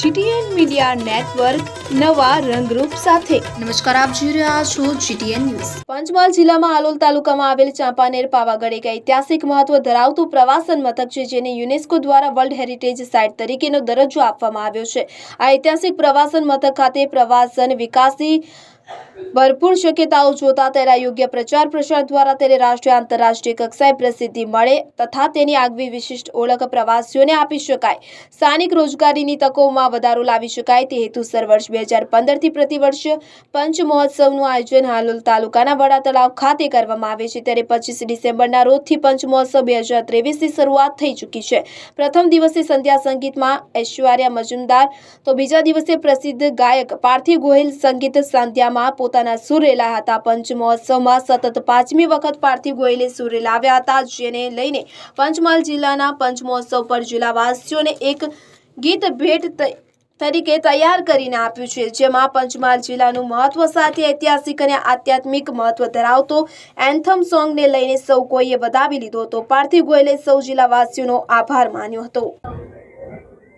GTN media network નવા રંગરૂપ સાથે. નમસ્કાર આપ જોઈ રહ્યા છો જીટીએન ન્યૂઝ. પંચમહાલ જિલ્લામાં આલોલ તાલુકામાં આવેલ ચાંપાનેર પાવાગઢ એક ઐતિહાસિક મહત્વ ધરાવતું પ્રવાસન મથક છે જેને યુનેસ્કો દ્વારા વર્લ્ડ હેરિટેજ સાઇટ તરીકેનો દરજ્જો આપવામાં આવ્યો છે. આ ઐતિહાસિક પ્રવાસન મથક ખાતે પ્રવાસન વિકાસની ભરપૂર શક્યતાઓ જોતા તેના યોગ્ય પ્રચાર પ્રસાર દ્વારા તેને રાષ્ટ્રીય આંતરરાષ્ટ્રીય કક્ષાએ પ્રસિદ્ધિ મળે તથા તેની આગવી વિશિષ્ટ ઓળખ પ્રવાસીઓને આપી શકાય. સ્થાનિક રોજગારીની તકોમાં વધારો લાવી શકાય તે હેતુસર વર્ષ બે હજાર પંદરથી પ્રતિવર્ષ પંચ મહોત્સવનું આયોજન હાલોલ તાલુકાના વડા તળાવ ખાતે કરવામાં આવે છે. ત્યારે પચીસ ડિસેમ્બરના રોજથી પંચ મહોત્સવ બે હજાર ત્રેવીસની શરૂઆત થઈ ચૂકી છે. પ્રથમ દિવસે સંધ્યા સંગીતમાં ઐશ્વર્યા મજુમદાર તો બીજા દિવસે પ્રસિદ્ધ ગાયક પાર્થિવ ગોહિલ સંગીત સંધ્યામાં પોતાના સુર રેલાયા હતા. પંચ મહોત્સવમાં સતત પાંચમી વખત પાર્થિવ ગોયલે સુર રેલાવ્યા હતા, જેને લઈને પંચમહાલ જિલ્લાના પંચ મહોત્સવ પર જિલ્લાવાસીઓને એક ગીત ભેટ તરીકે તૈયાર કરીને આપ્યું છે, જેમાં પંચમહાલ જિલ્લાનું મહત્વ સાથે ઐતિહાસિક અને આધ્યાત્મિક મહત્વ ધરાવતો એન્થમ સોંગને લઈને સૌ કોઈએ વધાવી લીધો હતો. પાર્થિવ ગોયલે સૌ જિલ્લાવાસીઓનો આભાર માન્યો હતો.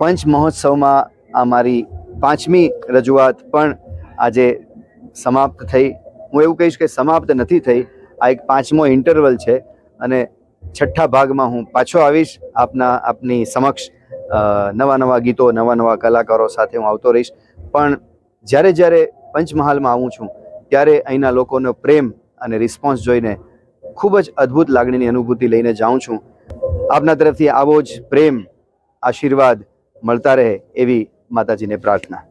પંચ મહોત્સવમાં અમારી પાંચમી રજૂઆત પણ આજે સમાપ્ત થઈ. હું એવું કહીશ કે સમાપ્ત નથી થઈ. આ એક પાંચમો ઇન્ટરવલ છે અને છઠ્ઠા ભાગમાં હું પાછો આવીશ. આપના, આપની સમક્ષ નવા નવા ગીતો, નવા નવા કલાકારો સાથે હું આવતો રહીશ. પણ જ્યારે જ્યારે પંચમહાલમાં આવું છું, ત્યારે અહીંના લોકોનો પ્રેમ અને રિસ્પોન્સ જોઈને ખૂબ જ અદ્ભુત લાગણીની અનુભૂતિ લઈને જાઉં છું. આપના તરફથી આવો જ પ્રેમ, આશીર્વાદ મળતા રહે એવી માતાજીને પ્રાર્થના.